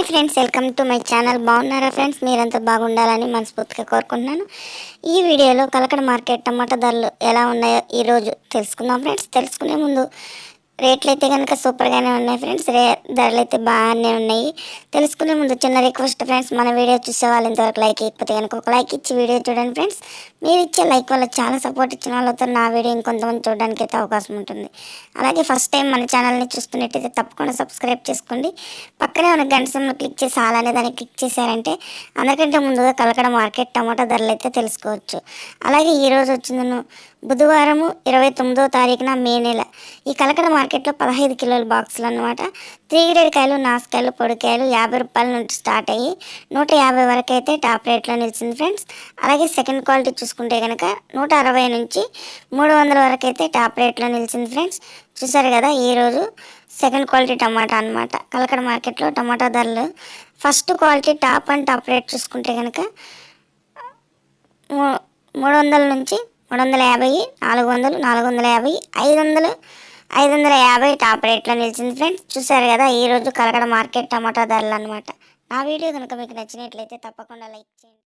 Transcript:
Hi friends welcome to my channel. బాగున్నారా friends? మీరంతా బాగుండాలని మనస్ఫూర్తిగా కోరుకుంటున్నాను. ఈ వీడియోలో కలకడ మార్కెట్ టమాటా ధరలు ఎలా ఉన్నాయో ఈరోజు తెలుసుకుందాం ఫ్రెండ్స్. తెలుసుకునే ముందు రేట్లు అయితే కనుక సూపర్గానే ఉన్నాయి ఫ్రెండ్స్. రే ధరలు అయితే బాగానే ఉన్నాయి. తెలుసుకునే ముందు చిన్న రిక్వెస్ట్ ఫ్రెండ్స్ మన వీడియో చూసే వాళ్ళు ఇంతవరకు లైక్ ఇకపోతే కనుక ఒక లైక్ ఇచ్చి వీడియో చూడండి ఫ్రెండ్స్. మీరు ఇచ్చే లైక్ వల్ల చాలా సపోర్ట్ ఇచ్చిన వాళ్ళతో నా వీడియో ఇంకొంతమంది చూడడానికి అయితే అవకాశం ఉంటుంది. అలాగే ఫస్ట్ టైం మన ఛానల్ని చూస్తున్నట్టయితే తప్పకుండా సబ్స్క్రైబ్ చేసుకోండి. పక్కనే ఉన్న గంట సింబల్ క్లిక్ చేసి అలానే దాన్ని క్లిక్ చేశారంటే అందరికంటే ముందుగా కలకడ మార్కెట్ టమాటా ధరలు అయితే తెలుసుకోవచ్చు. అలాగే ఈరోజు వచ్చిందను బుధవారము ఇరవై తొమ్మిదో తారీఖున మే నెల. ఈ కలకడ మార్కెట్లో పదహైదు కిలోల బాక్సులు అనమాట త్రీ గ్రేడ్ కాయలు నాసుకాయలు పొడికాయలు యాభై రూపాయల నుంచి స్టార్ట్ అయ్యి నూట యాభై వరకు అయితే టాప్ రేట్లో నిలిచింది ఫ్రెండ్స్. అలాగే సెకండ్ క్వాలిటీ చూసుకుంటే కనుక నూట అరవై నుంచి మూడు వందల వరకు అయితే టాప్ రేట్లో నిలిచింది ఫ్రెండ్స్. చూసారు కదా ఈరోజు సెకండ్ క్వాలిటీ టమాటా అనమాట కలకడ మార్కెట్లో టమాటా ధరలు first quality top and top rate చూసుకుంటే కనుక మూడు వందల నుంచి మూడు వందల యాభై నాలుగు వందలు నాలుగు వందల యాభై ఐదు వందలు ఐదు వందల యాభై టాప్ రేట్లో నిలిచింది ఫ్రెండ్స్. చూసారు కదా ఈరోజు కలకడ మార్కెట్ టమాటా ధరలు అనమాట నా వీడియో కనుక మీకు నచ్చినట్లయితే తప్పకుండా లైక్ చేయండి.